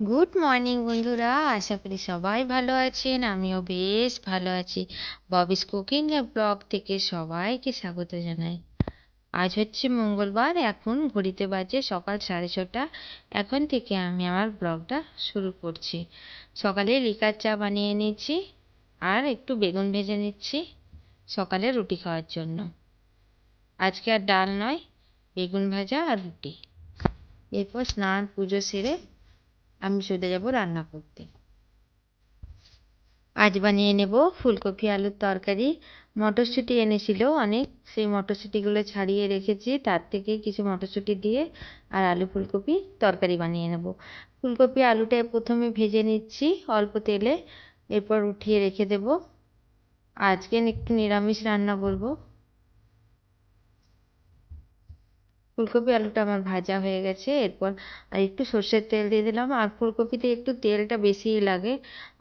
Good morning বন্ধুরা। আশা করি সবাই ভালো আছেন। আমিও বেশ ভালো আছি। ববিস কুকিং এর ব্লগ থেকে সবাইকে স্বাগত জানাই। আজ হচ্ছে মঙ্গলবার। এখন ঘড়িতে বাজে সকাল সাড়ে ছটা। এখন থেকে আমি আমার ব্লগটা শুরু করছি। সকালে লিকার চা বানিয়ে নিচ্ছি আর একটু বেগুন ভেজে নিচ্ছি সকালে রুটি খাওয়ার জন্য। আজকে আর ডাল নয়, বেগুন ভাজা আর রুটি। এরপর স্নান, পুজো সেরে আমি চলে যাব রান্না করতে। আজ বানিয়ে নেব ফুলকপি আলুর তরকারি। মটরশুঁটি এনেছিল অনেক, সেই মটরশুঁটিগুলো ছাড়িয়ে রেখেছি। তার থেকে কিছু মটরশুঁটি দিয়ে আর আলু ফুলকপি তরকারি বানিয়ে নেব। ফুলকপি আলুটা প্রথমে ভেজে নিচ্ছি অল্প তেলে, এরপর উঠিয়ে রেখে দেব। আজকে একটু নিরামিষ রান্না করব ফুলকপি আলুটা আমার ভাজা হয়ে গেছে। এরপর আর একটু সর্ষের তেল দিয়ে দিলাম। আর ফুলকপিতে একটু তেলটা বেশিই লাগে।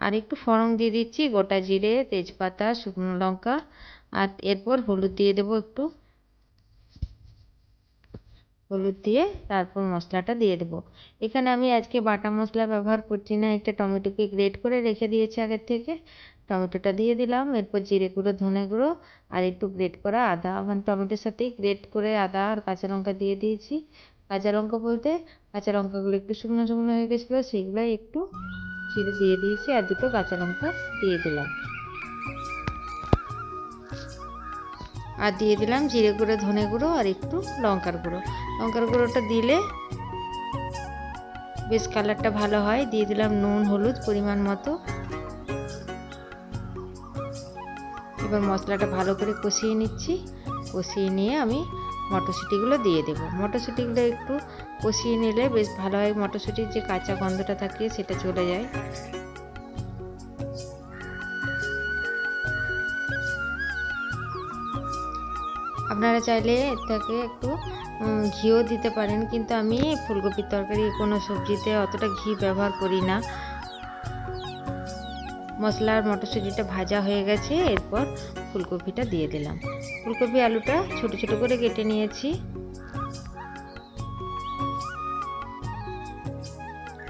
আর একটু ফোড়ন দিয়ে দিচ্ছি গোটা জিরে, তেজপাতা, শুকনো লঙ্কা। আর এরপর হলুদ দিয়ে দেবো একটু। হলুদ দিয়ে তারপর মশলাটা দিয়ে দেবো। এখানে আমি আজকে বাটা মশলা ব্যবহার করছি না। একটা টমেটোকে গ্রেট করে রেখে দিয়েছি আগের থেকে। টমেটোটা দিয়ে দিলাম। এরপর জিরে গুঁড়ো, ধনে গুঁড়ো আর একটু গ্রেট করা আদা। মানে টমেটোর সাথেই গ্রেট করে আদা আর কাঁচা লঙ্কা দিয়ে দিয়েছি। কাঁচা লঙ্কা বলতে কাঁচা লঙ্কাগুলো একটু শুকনো শুকনো হয়ে গেছিল সেগুলোই একটু চিড়ে দিয়ে দিয়েছি আর দুটো কাঁচা লঙ্কা দিয়ে দিলাম। আর দিয়ে দিলাম জিরে গুঁড়ো, ধনে গুঁড়ো আর একটু লঙ্কার গুঁড়ো। লঙ্কার গুঁড়োটা দিলে বেশ কালারটা ভালো হয়। দিয়ে দিলাম নুন, হলুদ পরিমাণ মতো। এবার মশলাটা ভালো করে কষিয়ে নিচ্ছি। কষিয়ে নিয়ে আমি মটরশুঁটিগুলো দিয়ে দেবো। মটরশুঁটিগুলো একটু কষিয়ে নিলে বেশ ভালো হয়। মটরশুঁটির যে কাঁচা গন্ধটা থাকে সেটা চলে যায়। আপনারা চাইলে এটাকে একটু ঘিও দিতে পারেন। কিন্তু আমি ফুলকপির তরকারি কোনো সবজিতে অতটা ঘি ব্যবহার করি না। মশলা আর মটরশুঁটিটা ভাজা হয়ে গেছে, এরপর ফুলকপিটা দিয়ে দিলাম। ফুলকপি আলুটা ছোট ছোট করে কেটে নিয়েছি।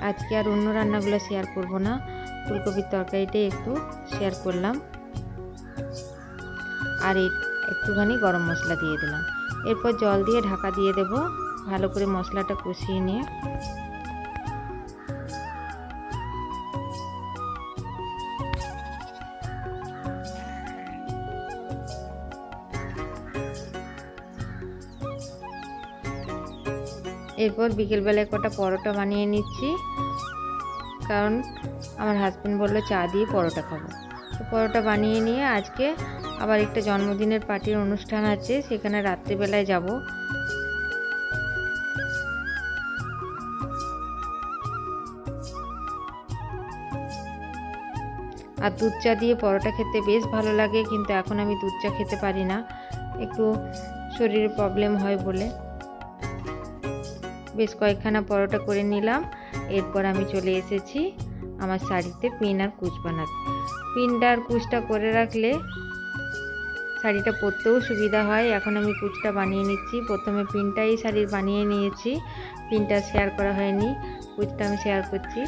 আজকে আর অন্য রান্নাগুলো শেয়ার করব না। ফুলকপির তরকারিটাই একটু শেয়ার করলাম। আর একটুখানি গরম মশলা দিয়ে দিলাম। এরপর জল দিয়ে ঢাকা দিয়ে দেব। ভালো করে মশলাটা কষিয়ে নিয়ে। এরপর বিকেলবেলায় কটা পরোটা বানিয়ে নিচ্ছি। কারণ আমার হাজব্যান্ড বলল, চা দিয়ে পরোটা খাব। তো পরোটা বানিয়ে নিয়ে আজকে আবার একটা জন্মদিনের পার্টির অনুষ্ঠান আছে, সেখানে রাত্রিবেলায় যাব। আর দুধ চা দিয়ে পরোটা খেতে বেশ ভালো লাগে, কিন্তু এখন আমি দুধ চা খেতে পারি না। একটু শরীরে প্রবলেম হয় বলে। বেশ কয়েকখানা পরোটা করে নিলাম। এরপর আমি চলে এসেছি আমার শাড়িতে পিন আর কুচ বানাতে। পিনটা আর কুচটা করে রাখলে শাড়িটা পরতেও সুবিধা হয়। এখন আমি কুচটা বানিয়ে নিচ্ছি। প্রথমে পিনটাই শাড়ির বানিয়ে নিয়েছি। পিনটা শেয়ার করা হয়নি। কুচটা আমি শেয়ার করছি।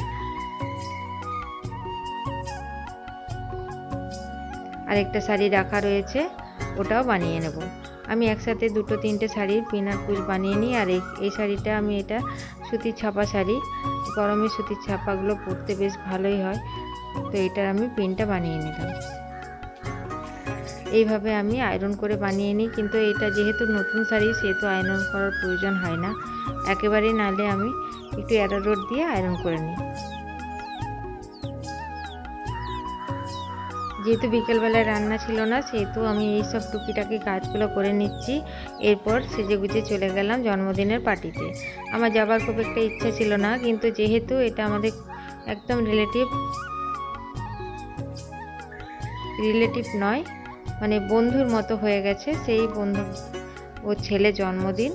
আর একটা শাড়ি রাখা রয়েছে, ওটাও বানিয়ে নেব। আমি একসাথে দুটো, তিনটে শাড়ির পিনার কুচ বানিয়ে নিই, আর এই শাড়িটা আমি এটা সুতির ছাপা শাড়ি, গরমের সুতির ছাপাগুলো পরতে বেশ ভালোই হয়। তো এটার আমি পিনটা বানিয়ে নিলাম। এইভাবে আমি আয়রন করে বানিয়ে নিই, কিন্তু এটা যেহেতু নতুন শাড়ি, সেহেতু আয়রন করার প্রয়োজন হয় না। একেবারেই নালে আমি একটু অ্যারারোড দিয়ে আয়রন করে নিই। যেহেতু বিকেলবেলায় রান্না ছিল না, সেহেতু আমি এই সব টুকিটাকি কাজগুলো করে নিচ্ছি। এরপর সেজে গুজে চলে গেলাম জন্মদিনের পার্টিতে। আমার যাবার খুব একটা ইচ্ছা ছিল না, কিন্তু যেহেতু এটা আমাদের একদম রিলেটিভ রিলেটিভ নয় মানে বন্ধুর মতো হয়ে গেছে, সেই বন্ধু, ও ছেলে জন্মদিন।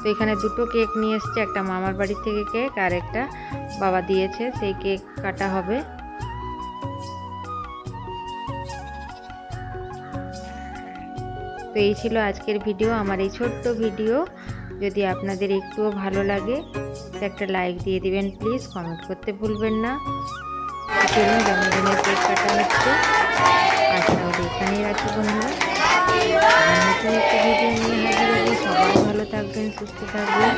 তো এখানে দুটো কেক নিয়ে এসছে, একটা মামার বাড়ি থেকে কেক আর একটা বাবা দিয়েছে, সেই কেক কাটা হবে। তো এই ছিল আজকের ভিডিও, আমার এই ছোট্ট ভিডিও। যদি আপনাদের একটুও ভালো লাগে, একটা লাইক দিয়ে দিবেন, প্লিজ। কমেন্ট করতে ভুলবেন না। জন্মদিনের সুস্থ থাকবেন।